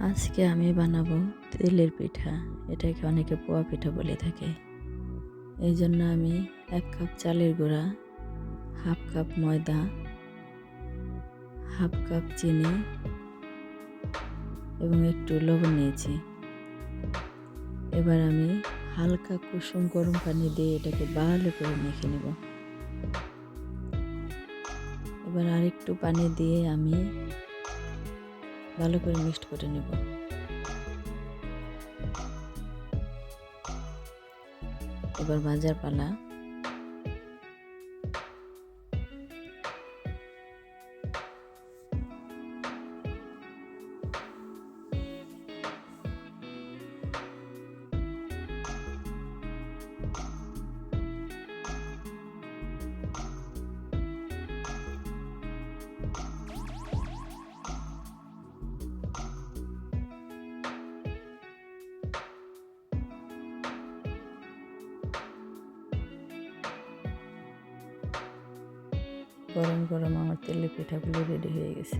আজকে আমি বানাবো তেলের পিঠা। এটাকে অনেকে পোয়া পিঠা বলে থাকে। এই জন্য আমি এক কাপ চালের গুঁড়া, হাফ কাপ ময়দা, হাফ কাপ চিনি এবং একটু লবণ নিয়েছি। এবার আমি হালকা কুসুম গরম পানি দিয়ে এটাকে ভালো করে মেখে নেব। এবার আরেকটু পানি দিয়ে আমি ভালো করে মিক্সড করে নেব। এবার ভাজার পালা। গরম গরম আমার তেলের পিঠাগুলো রেডি হয়ে গেছে।